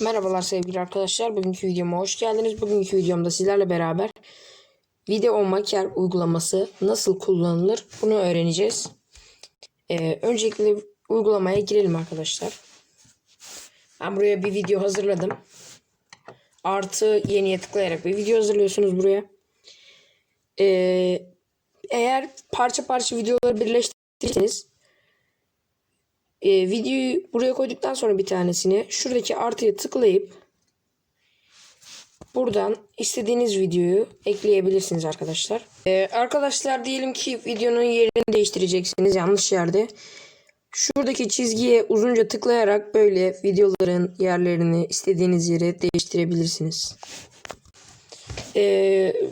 Merhabalar sevgili arkadaşlar. Bugünkü videoma hoş geldiniz. Bugünkü videomda sizlerle beraber Video Maker uygulaması nasıl kullanılır bunu öğreneceğiz. Ee, öncelikle uygulamaya girelim arkadaşlar. Ben buraya bir video hazırladım. Artı yeniye tıklayarak bir video hazırlıyorsunuz buraya. Ee, eğer parça parça videoları birleştirirseniz e, videoyu buraya koyduktan sonra bir tanesini şuradaki artıya tıklayıp buradan istediğiniz videoyu ekleyebilirsiniz arkadaşlar. E, arkadaşlar diyelim ki videonun yerini değiştireceksiniz yanlış yerde. Şuradaki çizgiye uzunca tıklayarak böyle videoların yerlerini istediğiniz yere değiştirebilirsiniz. E,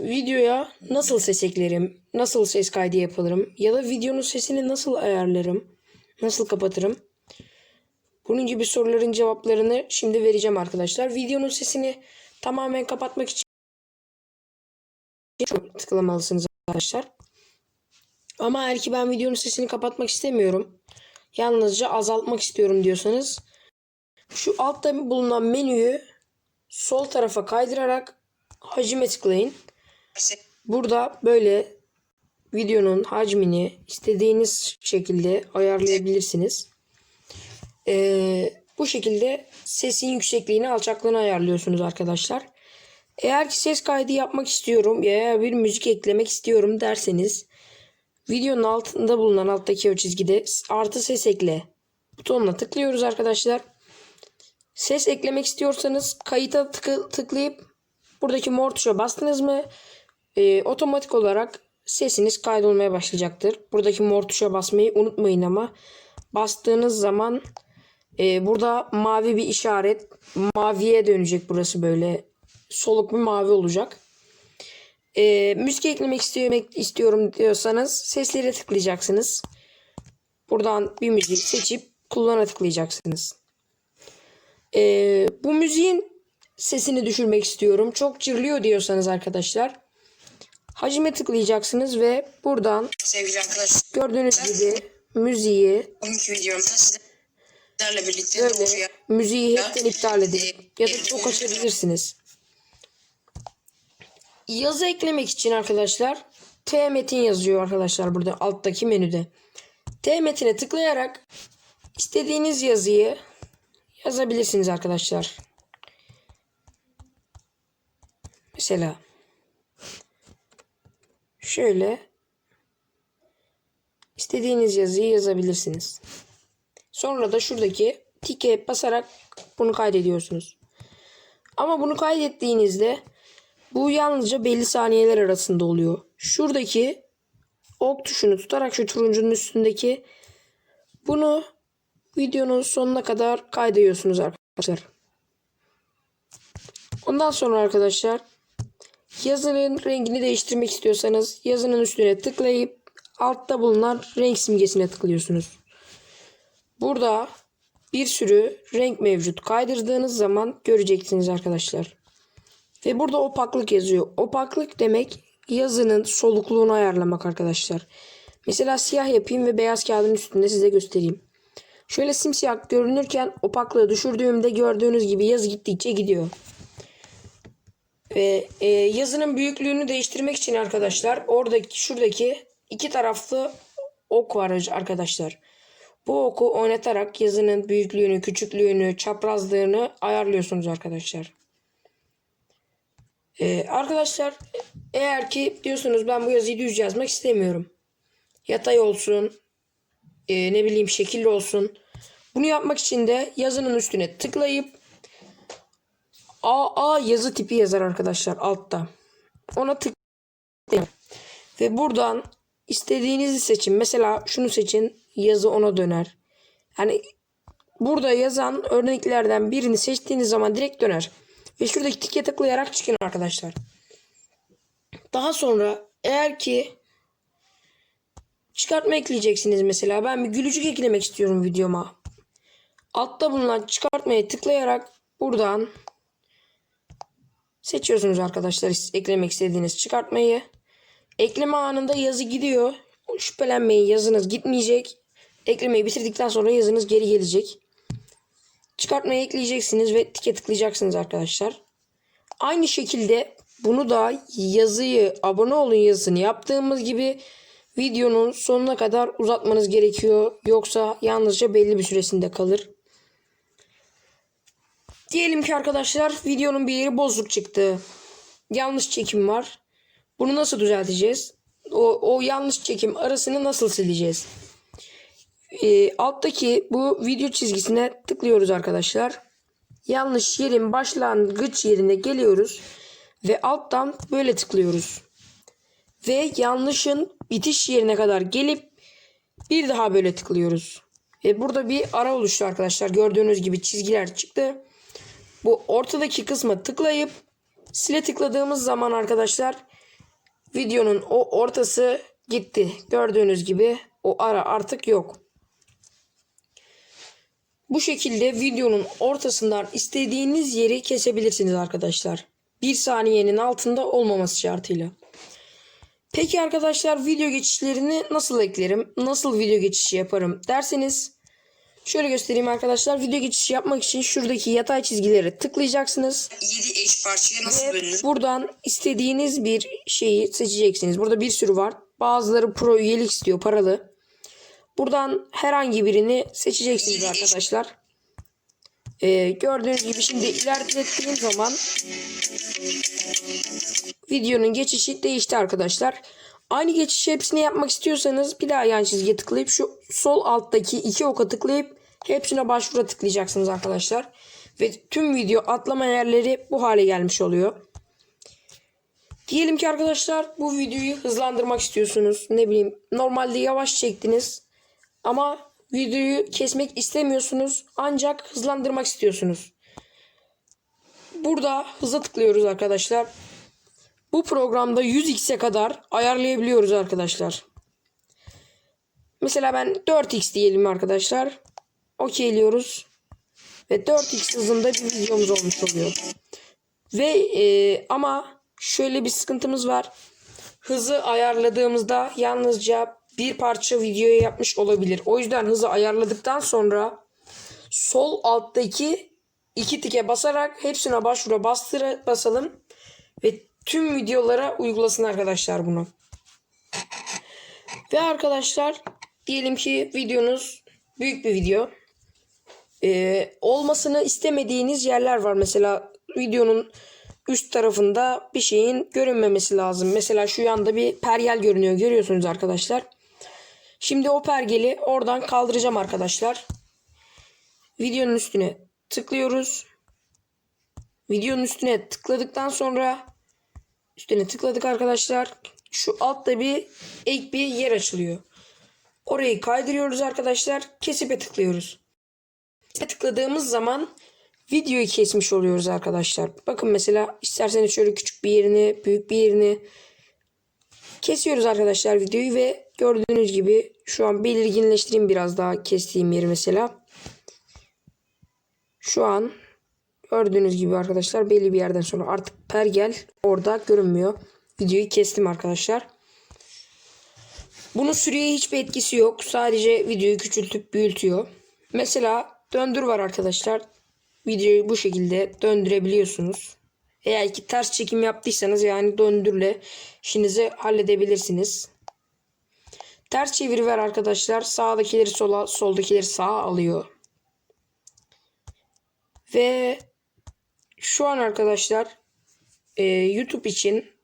videoya nasıl ses eklerim, nasıl ses kaydı yaparım ya da videonun sesini nasıl ayarlarım, nasıl kapatırım? Bunun gibi soruların cevaplarını şimdi vereceğim arkadaşlar. Videonun sesini tamamen kapatmak için tıklamalısınız arkadaşlar. Ama eğer ki ben videonun sesini kapatmak istemiyorum. Yalnızca azaltmak istiyorum diyorsanız şu altta bulunan menüyü sol tarafa kaydırarak hacime tıklayın. Burada böyle videonun hacmini istediğiniz şekilde ayarlayabilirsiniz. Ee, bu şekilde sesin yüksekliğini alçaklığını ayarlıyorsunuz arkadaşlar. Eğer ki ses kaydı yapmak istiyorum ya bir müzik eklemek istiyorum derseniz videonun altında bulunan alttaki o çizgide artı ses ekle butonuna tıklıyoruz arkadaşlar. Ses eklemek istiyorsanız kayıta tıkı, tıklayıp buradaki mor tuşa bastınız mı e, otomatik olarak sesiniz kaydolmaya başlayacaktır. Buradaki mor tuşa basmayı unutmayın ama bastığınız zaman e, burada mavi bir işaret maviye dönecek burası böyle soluk bir mavi olacak. E, müzik eklemek istiyorum, istiyorum diyorsanız seslere tıklayacaksınız. Buradan bir müzik seçip kullana tıklayacaksınız. E, bu müziğin sesini düşürmek istiyorum. Çok cırlıyor diyorsanız arkadaşlar. Hacime tıklayacaksınız ve buradan Sevgili arkadaşlar, gördüğünüz gibi müziği bugünkü videomda sizlerle birlikte böyle müziği hepten iptal edin ya da çok açabilirsiniz. Yazı eklemek için arkadaşlar T metin yazıyor arkadaşlar burada alttaki menüde. T metine tıklayarak istediğiniz yazıyı yazabilirsiniz arkadaşlar. Mesela şöyle istediğiniz yazıyı yazabilirsiniz. Sonra da şuradaki tike basarak bunu kaydediyorsunuz. Ama bunu kaydettiğinizde bu yalnızca belli saniyeler arasında oluyor. Şuradaki ok tuşunu tutarak şu turuncunun üstündeki bunu videonun sonuna kadar kaydediyorsunuz arkadaşlar. Ondan sonra arkadaşlar yazının rengini değiştirmek istiyorsanız yazının üstüne tıklayıp altta bulunan renk simgesine tıklıyorsunuz. Burada bir sürü renk mevcut. Kaydırdığınız zaman göreceksiniz arkadaşlar. Ve burada opaklık yazıyor. Opaklık demek yazının solukluğunu ayarlamak arkadaşlar. Mesela siyah yapayım ve beyaz kağıdın üstünde size göstereyim. Şöyle simsiyah görünürken opaklığı düşürdüğümde gördüğünüz gibi yazı gittikçe gidiyor. Ve e, yazının büyüklüğünü değiştirmek için arkadaşlar oradaki şuradaki iki taraflı ok var arkadaşlar. Bu oku oynatarak yazının büyüklüğünü, küçüklüğünü, çaprazlığını ayarlıyorsunuz arkadaşlar. Ee, arkadaşlar eğer ki diyorsunuz ben bu yazıyı düz yazmak istemiyorum. Yatay olsun, e, ne bileyim şekilli olsun. Bunu yapmak için de yazının üstüne tıklayıp AA yazı tipi yazar arkadaşlar altta. Ona tıklayın. Ve buradan istediğinizi seçin. Mesela şunu seçin. Yazı ona döner. Yani burada yazan örneklerden birini seçtiğiniz zaman direkt döner. Ve şuradaki tike tıklayarak çıkın arkadaşlar. Daha sonra eğer ki çıkartma ekleyeceksiniz mesela. Ben bir gülücük eklemek istiyorum videoma. Altta bulunan çıkartmaya tıklayarak buradan seçiyorsunuz arkadaşlar eklemek istediğiniz çıkartmayı. Ekleme anında yazı gidiyor. Şüphelenmeyin yazınız gitmeyecek. Eklemeyi bitirdikten sonra yazınız geri gelecek. çıkartmayı ekleyeceksiniz ve tike tıklayacaksınız arkadaşlar. Aynı şekilde bunu da yazıyı abone olun yazısını yaptığımız gibi videonun sonuna kadar uzatmanız gerekiyor. Yoksa yalnızca belli bir süresinde kalır. Diyelim ki arkadaşlar videonun bir yeri bozuk çıktı. Yanlış çekim var. Bunu nasıl düzelteceğiz? O, o yanlış çekim arasını nasıl sileceğiz? Ee, alttaki bu video çizgisine tıklıyoruz arkadaşlar. Yanlış yerin başlangıç yerine geliyoruz. Ve alttan böyle tıklıyoruz. Ve yanlışın bitiş yerine kadar gelip bir daha böyle tıklıyoruz. E, burada bir ara oluştu arkadaşlar. Gördüğünüz gibi çizgiler çıktı. Bu ortadaki kısma tıklayıp sile tıkladığımız zaman arkadaşlar videonun o ortası gitti. Gördüğünüz gibi o ara artık yok. Bu şekilde videonun ortasından istediğiniz yeri kesebilirsiniz arkadaşlar. Bir saniyenin altında olmaması şartıyla. Peki arkadaşlar video geçişlerini nasıl eklerim? Nasıl video geçişi yaparım derseniz şöyle göstereyim arkadaşlar. Video geçişi yapmak için şuradaki yatay çizgileri tıklayacaksınız. 7 eş parçaya nasıl Ve bölünür? buradan istediğiniz bir şeyi seçeceksiniz. Burada bir sürü var. Bazıları pro üyelik istiyor paralı. Buradan herhangi birini seçeceksiniz arkadaşlar. Ee, gördüğünüz gibi şimdi ilerlettiğim zaman videonun geçişi değişti arkadaşlar. Aynı geçişi hepsini yapmak istiyorsanız bir daha yan çizgiye tıklayıp şu sol alttaki iki oka tıklayıp hepsine başvura tıklayacaksınız arkadaşlar. Ve tüm video atlama yerleri bu hale gelmiş oluyor. Diyelim ki arkadaşlar bu videoyu hızlandırmak istiyorsunuz. Ne bileyim normalde yavaş çektiniz ama videoyu kesmek istemiyorsunuz ancak hızlandırmak istiyorsunuz. Burada hıza tıklıyoruz arkadaşlar. Bu programda 100x'e kadar ayarlayabiliyoruz arkadaşlar. Mesela ben 4x diyelim arkadaşlar. Okeyliyoruz. Ve 4x hızında bir videomuz olmuş oluyor. Ve e, ama şöyle bir sıkıntımız var. Hızı ayarladığımızda yalnızca bir parça videoya yapmış olabilir. O yüzden hızı ayarladıktan sonra sol alttaki iki tike basarak hepsine başvura bastıra basalım ve tüm videolara uygulasın arkadaşlar bunu. Ve arkadaşlar diyelim ki videonuz büyük bir video. Ee, olmasını istemediğiniz yerler var. Mesela videonun üst tarafında bir şeyin görünmemesi lazım. Mesela şu yanda bir pergel görünüyor. Görüyorsunuz arkadaşlar. Şimdi o pergeli oradan kaldıracağım arkadaşlar. Videonun üstüne tıklıyoruz. Videonun üstüne tıkladıktan sonra üstüne tıkladık arkadaşlar. Şu altta bir ek bir yer açılıyor. Orayı kaydırıyoruz arkadaşlar. Kesip'e tıklıyoruz. Tıkladığımız zaman videoyu kesmiş oluyoruz arkadaşlar. Bakın mesela isterseniz şöyle küçük bir yerini, büyük bir yerini kesiyoruz arkadaşlar videoyu ve gördüğünüz gibi şu an belirginleştireyim biraz daha kestiğim yeri mesela. Şu an gördüğünüz gibi arkadaşlar belli bir yerden sonra artık pergel orada görünmüyor. Videoyu kestim arkadaşlar. Bunun süreye hiçbir etkisi yok. Sadece videoyu küçültüp büyütüyor. Mesela döndür var arkadaşlar. Videoyu bu şekilde döndürebiliyorsunuz. Eğer ki ters çekim yaptıysanız yani döndürle işinizi halledebilirsiniz. Ters çeviri ver arkadaşlar. Sağdakileri sola, soldakileri sağa alıyor. Ve şu an arkadaşlar e, YouTube için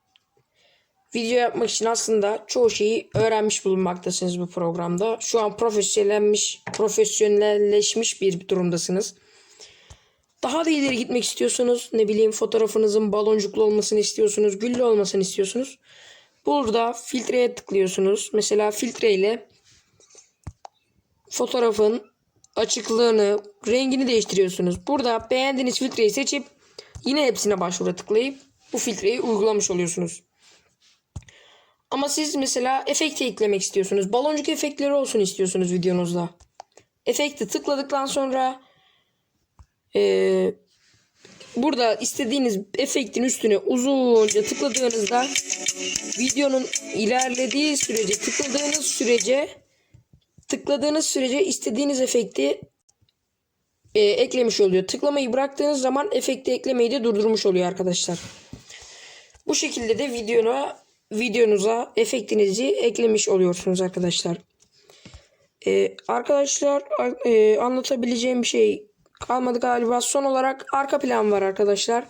video yapmak için aslında çoğu şeyi öğrenmiş bulunmaktasınız bu programda. Şu an profesyonelleşmiş, profesyonelleşmiş bir durumdasınız. Daha da ileri gitmek istiyorsunuz. Ne bileyim fotoğrafınızın baloncuklu olmasını istiyorsunuz. Güllü olmasını istiyorsunuz. Burada filtreye tıklıyorsunuz. Mesela filtreyle fotoğrafın açıklığını, rengini değiştiriyorsunuz. Burada beğendiğiniz filtreyi seçip yine hepsine başvura tıklayıp bu filtreyi uygulamış oluyorsunuz. Ama siz mesela efekti eklemek istiyorsunuz. Baloncuk efektleri olsun istiyorsunuz videonuzda. Efekti tıkladıktan sonra eee, burada istediğiniz efektin üstüne uzunca tıkladığınızda videonun ilerlediği sürece tıkladığınız sürece tıkladığınız sürece istediğiniz efekti e, eklemiş oluyor. Tıklamayı bıraktığınız zaman efekti eklemeyi de durdurmuş oluyor arkadaşlar. Bu şekilde de videona videonuza efektinizi eklemiş oluyorsunuz arkadaşlar. Ee, arkadaşlar e, anlatabileceğim bir şey kalmadı galiba. Son olarak arka plan var arkadaşlar.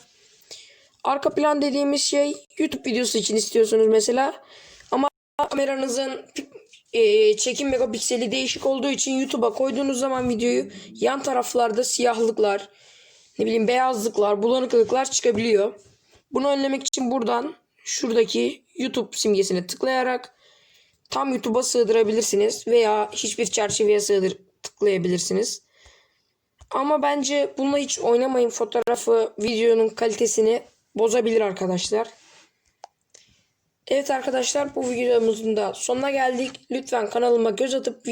Arka plan dediğimiz şey YouTube videosu için istiyorsunuz mesela. Ama kameranızın e, çekim megapikseli değişik olduğu için YouTube'a koyduğunuz zaman videoyu yan taraflarda siyahlıklar, ne bileyim beyazlıklar, bulanıklıklar çıkabiliyor. Bunu önlemek için buradan şuradaki YouTube simgesine tıklayarak tam YouTube'a sığdırabilirsiniz veya hiçbir çerçeveye sığdır tıklayabilirsiniz. Ama bence bununla hiç oynamayın fotoğrafı videonun kalitesini bozabilir arkadaşlar. Evet arkadaşlar bu videomuzun da sonuna geldik. Lütfen kanalıma göz atıp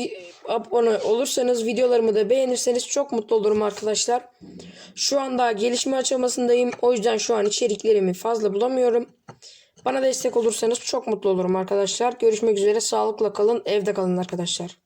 abone olursanız videolarımı da beğenirseniz çok mutlu olurum arkadaşlar. Şu anda gelişme aşamasındayım. O yüzden şu an içeriklerimi fazla bulamıyorum. Bana destek olursanız çok mutlu olurum arkadaşlar. Görüşmek üzere. Sağlıkla kalın. Evde kalın arkadaşlar.